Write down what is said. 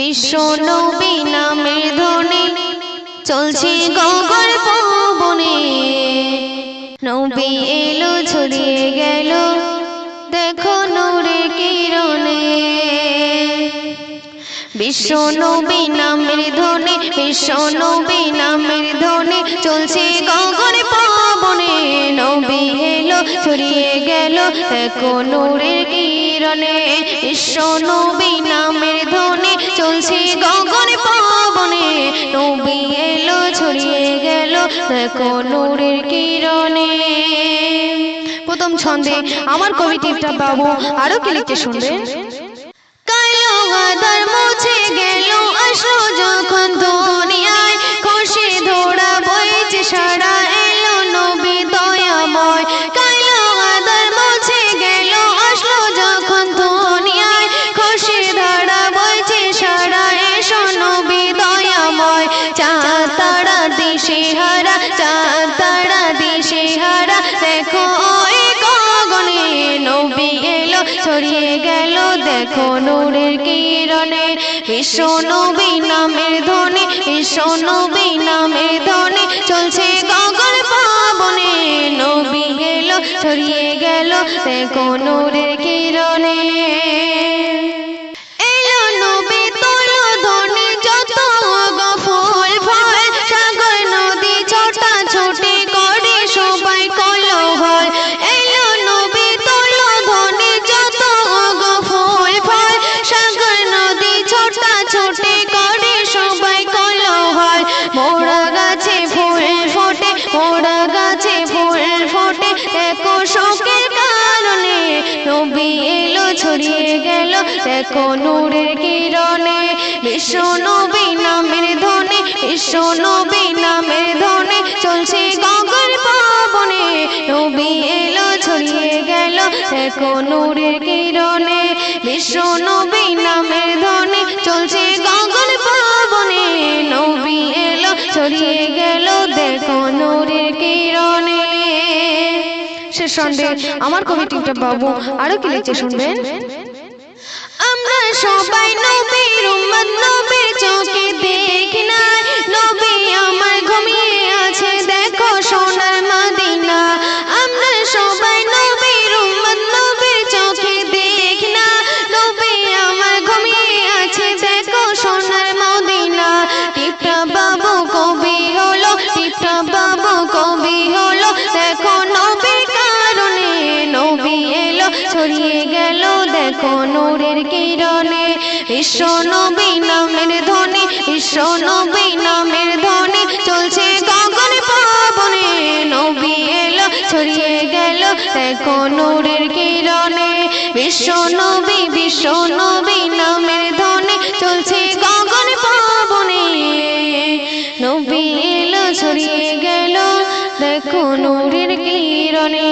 বিশ্ব নবী নামের ধ্বনি চলছে গগন পবনে। নবী এলো, ছড়িয়ে গেল, দেখো নূরে কিরণে। বিশ্ব নবী নামের ধ্বনি বিশ্ব নবী নামের ধ্বনি চলছে গগন পবনে। নবী এলো, ছড়িয়ে গেল, দেখো নূরের কিরণে। বিশ্ব নবী নামের চলছে গগন পাবনে নবী এলো, ছড়িয়ে গেল দেখো নূরের কিরণে। প্রথম ছন্দে আমার কবিটিটা বাবু আরও কি লিখতে শুনবেন? কালো আদার দেখো গগনে নবী এলো, ছড়িয়ে গেল, দেখো নূরের কিরণে। বিশ্ব নবী নামের ধ্বনি বিশ্ব নবী নামের ধ্বনি চলছে গগন পাবনে, নবী এলো, ছড়িয়ে গেল, দেখো নূরের কিরণে। ছড়িয়ে গেল দেখো নূরের কিরণে। বিশ্ব নবী নামের ধনে বিশ্ব নবী নামের ধনে চলছে গগন পাবনে, নবী এলো, ছড়িয়ে গেল দেখো নূরের কিরণে। বিশ্ব নবী নামের ধ্বনি শেষ সন্দেহ আমার কবি কমিটিটা বাবু। আরও কি লিখছে শুনবেন? আমরা সবাই নবীর উম্মত নবীর চোখে দেখো নূরের কিরণে বিশ্ব নবী নামের ধ্বনি বিশ্ব নবী নামের ধ্বনি, চলছে গগন পাবনে, নবী এলো, ছড়িয়ে গেল, দেখো নূরের কিরণে বিশ্ব নবী বিশ্ব নবী নামের ধ্বনি, চলছে গগন পাবনে, নবী এলো, ছড়িয়ে গেল, দেখো নূরের কিরণে।